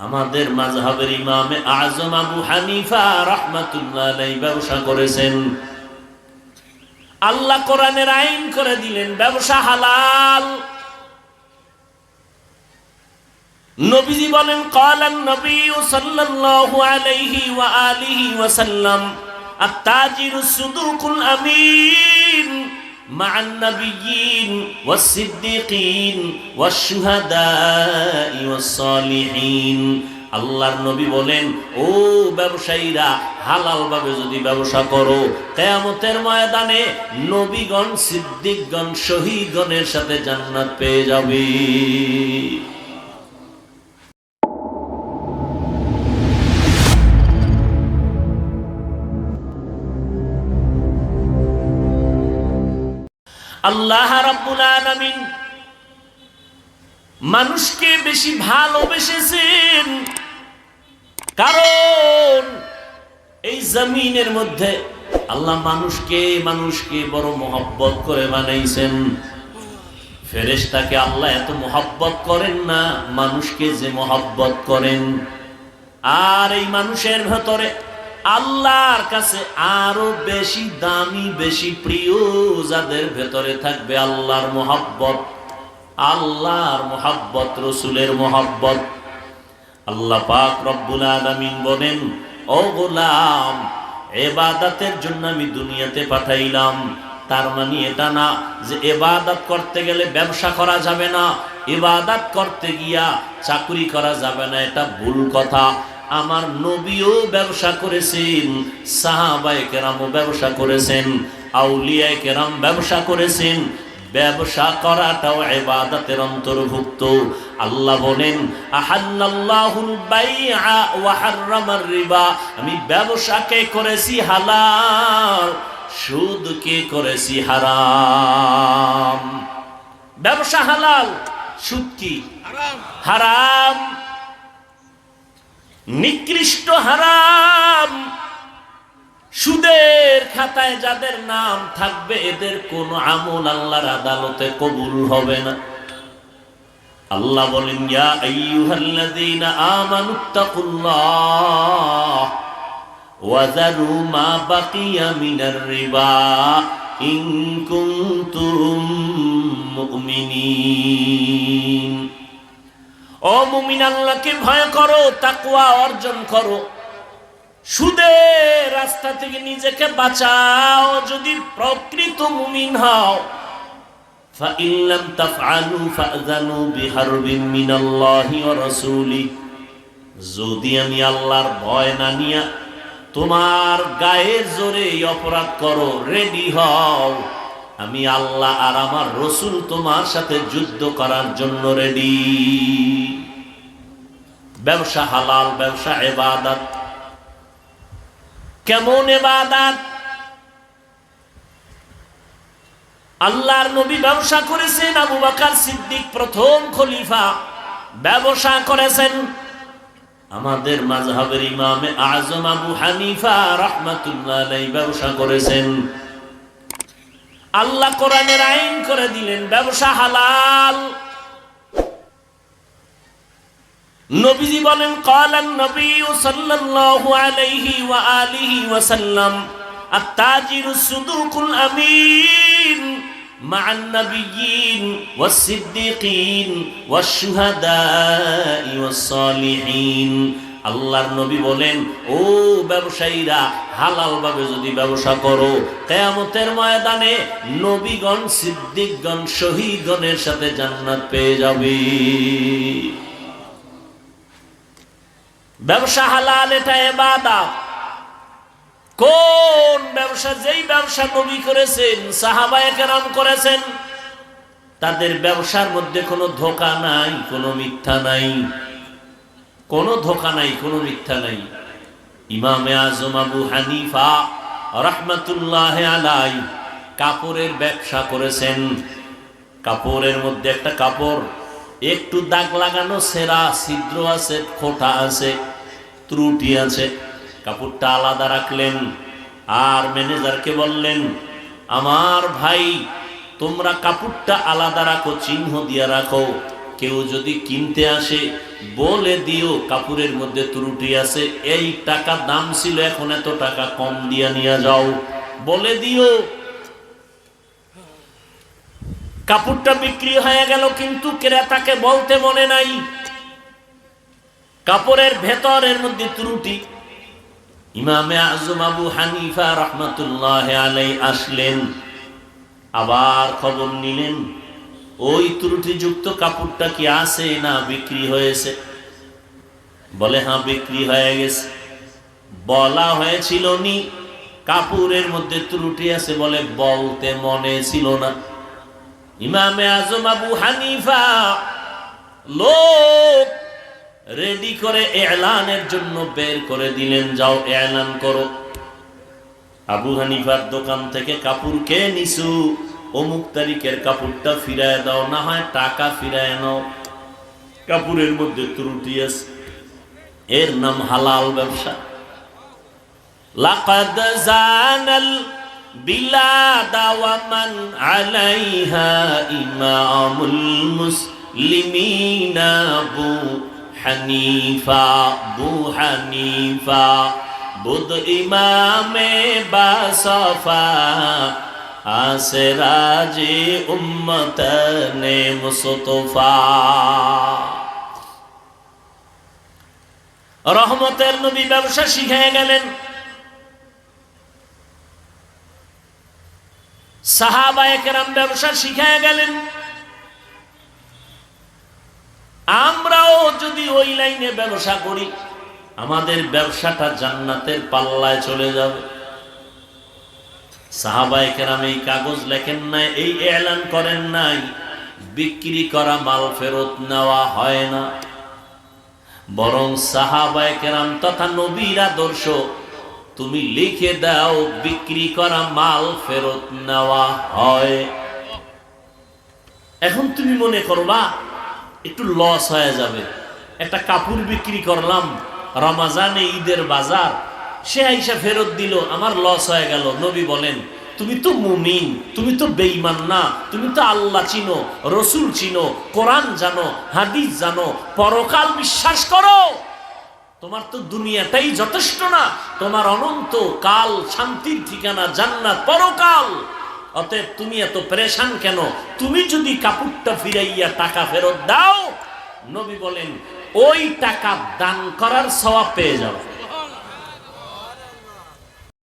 আমাদের মাঝহাবের ইমামে আজম আবু হানিফা রহমাতুল্লাহ ব্যবসা করেছেন। আল্লাহ কোরআনের আইন করে দিলেন, ব্যবসা হালাল। নবীজি বলেন কালান নবী সাল্লাল্লাহু আলাইহি ওয়া আলিহি ওয়াসাল্লাম আত-তাজিরু সুদুকুল مع النبيين والصديقين والشهداء والصالحين আল্লাহর নবী বলেন ও ব্যবসায়ীরা হালাল ভাবে যদি ব্যবসা করো কেয়ামতের ময়দানে নবীগণ সিদ্দিকগণ শহীদগণের সাথে জান্নাত পেয়ে যাবে আল্লাহ রাব্বুল আলামিন মানুষকে বেশি ভালোবেসেছেন। কারণ এই জমিনের মধ্যে আল্লাহ মানুষকে মানুষকে বড় মোহব্বত করে বানাইছেন। ফেরেশতাকে আল্লাহ এত মোহব্বত করেন না, মানুষকে যে মোহব্বত করেন। আর এই মানুষের ভেতরে আল্লাহর কাছে আরও বেশি দামি, বেশি প্রিয় যাদের ভেতরে থাকবে আল্লাহর মোহাব্বত। আল্লাহর মোহাব্বত, রসুলের মোহাব্বত। আল্লাহ পাক রব্বুল আলামিন বলেন, ও গোলাম, এবাদাতের জন্য আমি দুনিয়াতে পাঠাইলাম। তার মানে এটা না যে এবাদত করতে গেলে ব্যবসা করা যাবে না ইবাদত করতে গিয়া চাকরি করা যাবে না, এটা ভুল কথা। আমার নবীও ব্যবসা করেছেন সাহাবায়ে কেরামও ব্যবসা করেছেন আউলিয়ায়ে কেরাম ব্যবসা করেছেন। ব্যবসা করাটাও ইবাদতের অন্তর্ভুক্ত। আল্লাহ বলেন রিবা। আমি ব্যবসাকে করেছি হালাল সুদকে করেছি হারাম। ব্যবসা হালাল সুদ কি? হারাম। নিকৃষ্ট হারাম। সুদের খাতায় যাদের নাম থাকবে, এদের কোন আমল আল্লাহর আদালতে কবুল হবে না। আল্লাহ বলেন ইন কুনতুম মুমিনিন। ও মুমিন আল্লাহকে ভয় করো তাকুয়া অর্জন করো। সুদে রাস্তা থেকে নিজেকে বাঁচাও, যদি প্রকৃত মুমিন হও। ফাইল্লাম তাফআলু ফাযানু বিহারবিন মিনাল্লাহি ওয়া রাসূলি। যদি আমি আল্লাহর ভয় না নিয়া তোমার গায়ে জোরে অপরাধ করো, রেডি হও। আমি আল্লাহ আর আমার রসুল তোমার সাথে যুদ্ধ করার জন্য রেডি ব্যবসা হালাল, ব্যবসা এবাদত। কেমন এবাদাত? আল্লাহর নবী ব্যবসা করেছেন, আবু বাকার সিদ্দিক প্রথম খলিফা। ব্যবসা করেছেন। আমাদের মাযহাবের ইমামে আজম আবু হানিফা রাহমাতুল্লাহ ব্যবসা করেছেন। আল্লাহ কোরআনের আইন করে দিলেন ব্যবসা হালাল নবীজি বলেন قالن নবী সাল্লাল্লাহু আলাইহি ওয়া আলিহি ওয়া সাল্লাম التاجر الصدوق الأمين مع النبيين والصديقين والشهداء والصالحين আল্লাহর নবী বলেন, ও ব্যবসায়ীরা হালাল ভাবে যদি ব্যবসা করো, কেয়ামতের ময়দানে নবীগণ, সিদ্দিকগণ, শহীদগণের সাথে জান্নাত পেয়ে যাবে। ব্যবসা হালাল, এটা এবাদত। কোন ব্যবসা, যেই ব্যবসা নবী করেছেন, সাহাবায়ে কেরাম করেছেন, তাদের ব্যবসার মধ্যে কোনো ধোকা নাই, কোনো মিথ্যা নাই। কোনো ধোকা নাই, কোনো মিথ্যা নাই। ইমামে আজম আবু হানিফা রহমতুল্লাহ আলাই কাপড়ের ব্যবসা করেছেন। কাপড়ের মধ্যে একটা কাপড়, একটু দাগ লাগানো সেরা, ছিদ্র আছে খোটা আছে, ত্রুটি আছে। কাপড়টা আলাদা রাখলেন আর ম্যানেজারকে বললেন, আমার ভাই, তোমরা কাপড়টা আলাদা রাখো, চিহ্ন দিয়ে রাখো। কেউ যদি কিনতে আসে, বলে দিও কাপড়ের মধ্যে ত্রুটি আছে। এই টাকা দাম ছিল, এখন এত টাকা কম দিয়া নিয়ে যাও। বলে দিও। কাপড়টা বিক্রি হয়ে গেল, কিন্তু ক্রেতাকে বলতে মনে নাই। কাপড়ের ভেতরের মধ্যে ত্রুটি। ইমামে আজম আবু হানিফা রহমতুল্লাহ আলাই আসলেন, আবার খবর নিলেন ওই ত্রুটিযুক্ত কাপড়টা কি আছে না বিক্রি হয়েছে? বলে হ্যাঁ বিক্রি হয়ে গেছে। বলা হয়েছিল নি, কাপড়ের মধ্যে ত্রুটি আছে বলে বলতে মনে ছিল না। ইমামে আজম আবু হানিফা লোক রেডি করে এলানের জন্য বের করে দিলেন, যাও এলান করো। আবু হানিফার দোকান থেকে কাপড় কে নিছু। অমুক তারিখের কাপড়টা ফিরায় দাও, না হয় টাকা ফিরায় নাও। কাপড়ের মধ্যে ত্রুটি আছে। এর নাম হালাল ব্যবসা। লাকাদ জানাল বিলাদ ওয়ামান আলাইহা ইমামুল মুসলিমিনা আবু হানিফা, বু হানিফা। বুধ ইমামে বাসফা আসরাজে উম্মতনে মুস্তফা রহমতের নবী ব্যবসা শিখে গেলেন সাহাবায়ে কেরাম ব্যবসা শিখে গেলেন আমরাও যদি ওই লাইনে ব্যবসা করি, আমাদের ব্যবসাটা জান্নাতের পাল্লায় চলে যাবে। সাহাবায়ে কেরাম এই কাগজ লেখেন নাই, এই এলান করেন নাই। বিক্রি করা মাল ফেরত নেওয়া হয় না। বরং সাহাবায়ে কেরাম তথা নবীর আদর্শ, তুমি লিখে দাও, বিক্রি করা মাল ফেরত নেওয়া হয়। এখন তুমি মনে করবা, একটু লস হয়ে যাবে। একটা কাপড় বিক্রি করলাম, রমাজানে ঈদের বাজার সে আইসা ফেরত দিল, আমার লস হয়ে গেল। নবী বলেন, তুমি তো মুমিন, তুমি তো বেইমান না, তুমি তো আল্লাহ চিনো, রসুল চিনো, কোরআন জানো, হাদিস জানো, পরকাল বিশ্বাস করো। তোমার তো দুনিয়াটাই যথেষ্ট না, তোমার অনন্ত কাল শান্তির ঠিকানা জান্নাত পরকাল। অতএব তুমি এত পরেশান কেন? তুমি যদি কাপড়টা ফিরাইয়া টাকা ফেরত দাও। নবী বলেন, ওই টাকা দান করার সওয়াব পেয়ে যাবে